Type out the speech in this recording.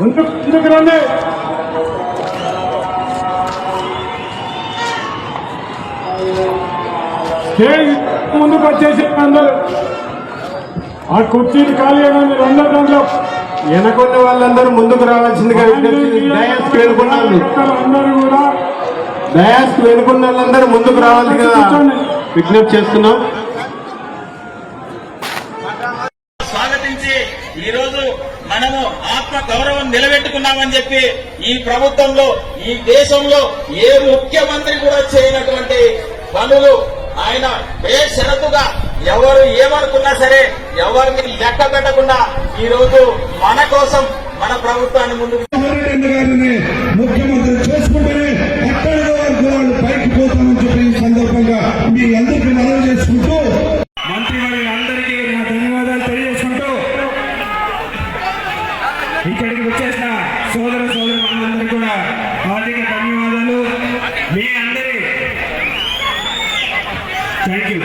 ముందుకు ముందుకు రండి స్టేజ్ ముందుకు వచ్చేసి అందరూ. ఆ కుర్చీలు ఖాళీ అయినా రెండో దాంట్లో వెనకున్న వాళ్ళందరూ ముందుకు రావాల్సిందిగా విజ్ఞప్తి డయాస్ వెనుకున్న వాళ్ళు అందరూ కూడా డయాస్ వెనుకున్న వాళ్ళందరూ ముందుకు రావాల్సిందిగా విజ్ఞప్తి చేస్తున్నాం. ఈరోజు ఈ రోజు మనము ఆత్మ గౌరవం నిలబెట్టుకున్నామని చెప్పి ఈ ప్రభుత్వంలో ఈ దేశంలో ఏ ముఖ్యమంత్రి కూడా చేయనటువంటి పనులు ఆయన బేషరతుగా ఎవరు ఏమనుకున్నా సరే ఎవరిని లెక్క పెట్టకుండా ఈ రోజు మన కోసం మన ప్రభుత్వాన్ని ముందుకు ఇక్కడికి వచ్చేసిన సోదర సోదరులందరికీ కూడా హార్దిక ధన్యవాదాలు. మీ అందరి థ్యాంక్ యూ